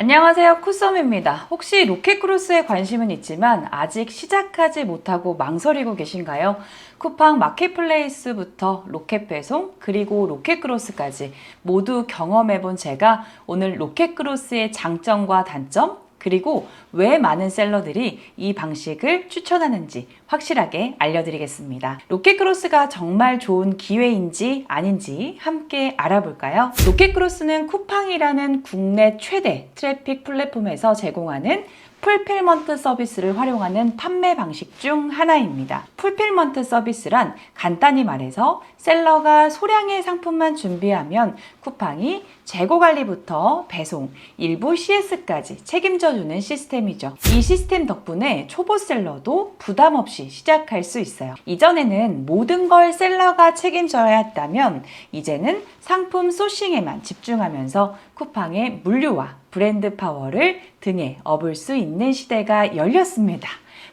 안녕하세요. 쿠썸입니다. 혹시 로켓크로스에 관심은 있지만 아직 시작하지 못하고 망설이고 계신가요? 쿠팡 마켓플레이스부터 로켓 배송 그리고 로켓크로스까지 모두 경험해본 제가 오늘 로켓크로스의 장점과 단점 그리고 왜 많은 셀러들이 이 방식을 추천하는지 확실하게 알려드리겠습니다. 로켓크로스가 정말 좋은 기회인지 아닌지 함께 알아볼까요? 로켓크로스는 쿠팡이라는 국내 최대 트래픽 플랫폼에서 제공하는 풀필먼트 서비스를 활용하는 판매 방식 중 하나입니다. 풀필먼트 서비스란 간단히 말해서 셀러가 소량의 상품만 준비하면 쿠팡이 재고 관리부터 배송, 일부 CS까지 책임져주는 시스템이죠. 이 시스템 덕분에 초보 셀러도 부담 없이 시작할 수 있어요. 이전에는 모든 걸 셀러가 책임져야 했다면 이제는 상품 소싱에만 집중하면서 쿠팡의 물류와 브랜드 파워를 등에 업을 수 있는 시대가 열렸습니다.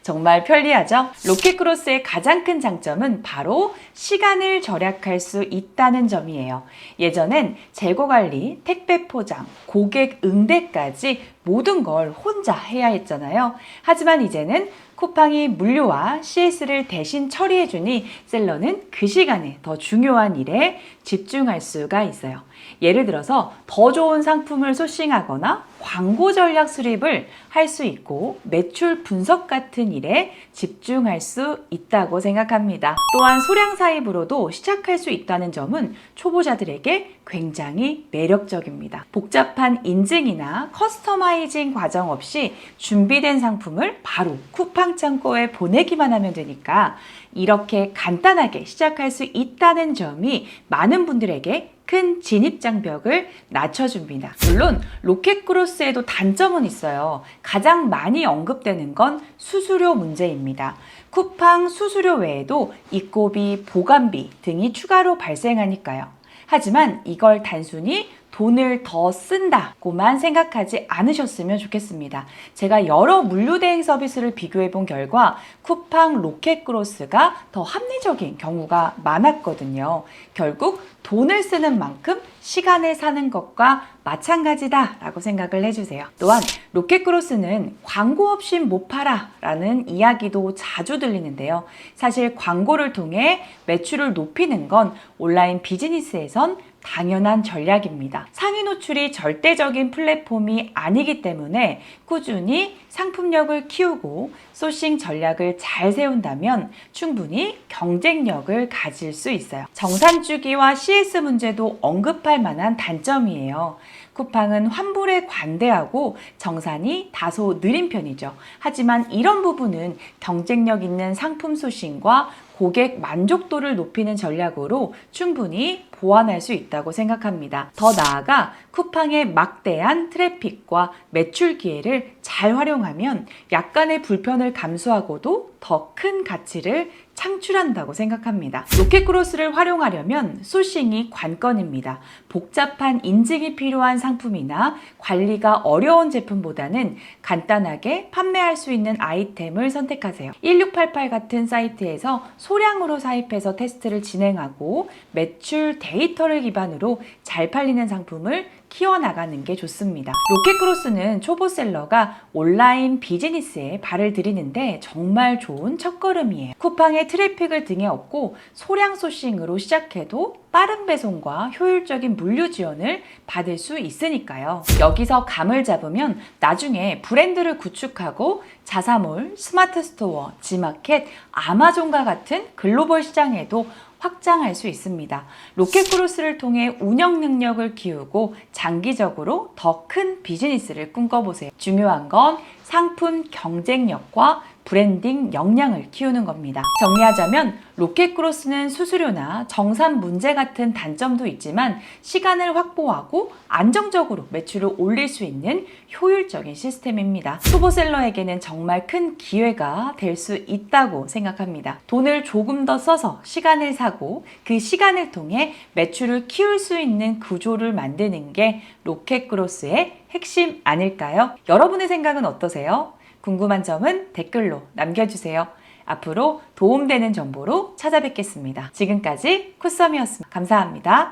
정말 편리하죠? 로켓크로스의 가장 큰 장점은 바로 시간을 절약할 수 있다는 점이에요. 예전엔 재고 관리, 택배 포장, 고객 응대까지 모든 걸 혼자 해야 했잖아요. 하지만 이제는 쿠팡이 물류와 CS를 대신 처리해주니 셀러는 그 시간에 더 중요한 일에 집중할 수가 있어요. 예를 들어서 더 좋은 상품을 소싱하거나 광고 전략 수립을 할 수 있고 매출 분석 같은 일에 집중할 수 있다고 생각합니다. 또한 소량 사입으로도 시작할 수 있다는 점은 초보자들에게 굉장히 매력적입니다. 복잡한 인증이나 커스터마이징 과정 없이 준비된 상품을 바로 쿠팡 창고에 보내기만 하면 되니까 이렇게 간단하게 시작할 수 있다는 점이 많은 분들에게 큰 진입 장벽을 낮춰줍니다. 물론 로켓크로스에도 단점은 있어요. 가장 많이 언급되는 건 수수료 문제입니다. 쿠팡 수수료 외에도 입고비, 보관비 등이 추가로 발생하니까요. 하지만 이걸 단순히 돈을 더 쓴다고만 생각하지 않으셨으면 좋겠습니다. 제가 여러 물류 대행 서비스를 비교해 본 결과 쿠팡 로켓크로스가 더 합리적인 경우가 많았거든요. 결국 돈을 쓰는 만큼 시간을 사는 것과 마찬가지다 라고 생각을 해주세요. 또한 로켓크로스는 광고 없이 못 팔아 라는 이야기도 자주 들리는데요. 사실 광고를 통해 매출을 높이는 건 온라인 비즈니스에선 당연한 전략입니다. 상위 노출이 절대적인 플랫폼이 아니기 때문에 꾸준히 상품력을 키우고 소싱 전략을 잘 세운다면 충분히 경쟁력을 가질 수 있어요. 정산 주기와 CS 문제도 언급할 만한 단점이에요. 쿠팡은 환불에 관대하고 정산이 다소 느린 편이죠. 하지만 이런 부분은 경쟁력 있는 상품 소싱과 고객 만족도를 높이는 전략으로 충분히 보완할 수 있다고 생각합니다. 더 나아가 쿠팡의 막대한 트래픽과 매출 기회를 잘 활용하면 약간의 불편을 감수하고도 더 큰 가치를 창출한다고 생각합니다. 로켓크로스를 활용하려면 소싱이 관건입니다. 복잡한 인증이 필요한 상품이나 관리가 어려운 제품보다는 간단하게 판매할 수 있는 아이템을 선택하세요. 1688 같은 사이트에서 소량으로 사입해서 테스트를 진행하고 매출 데이터를 기반으로 잘 팔리는 상품을 키워나가는 게 좋습니다. 로켓크로스는 초보셀러가 온라인 비즈니스에 발을 들이는데 정말 좋은 첫걸음이에요. 쿠팡의 트래픽을 등에 업고 소량 소싱으로 시작해도 빠른 배송과 효율적인 물류 지원을 받을 수 있으니까요. 여기서 감을 잡으면 나중에 브랜드를 구축하고 자사몰, 스마트 스토어, 지마켓, 아마존과 같은 글로벌 시장에도 확장할 수 있습니다. 로켓크로스를 통해 운영 능력을 키우고 장기적으로 더 큰 비즈니스를 꿈꿔보세요. 중요한 건 상품 경쟁력과 브랜딩 역량을 키우는 겁니다. 정리하자면 로켓크로스는 수수료나 정산 문제 같은 단점도 있지만 시간을 확보하고 안정적으로 매출을 올릴 수 있는 효율적인 시스템입니다. 초보셀러에게는 정말 큰 기회가 될 수 있다고 생각합니다. 돈을 조금 더 써서 시간을 사고 그 시간을 통해 매출을 키울 수 있는 구조를 만드는 게 로켓크로스의 핵심 아닐까요? 여러분의 생각은 어떠세요? 궁금한 점은 댓글로 남겨주세요. 앞으로 도움되는 정보로 찾아뵙겠습니다. 지금까지 쿠썸이었습니다. 감사합니다.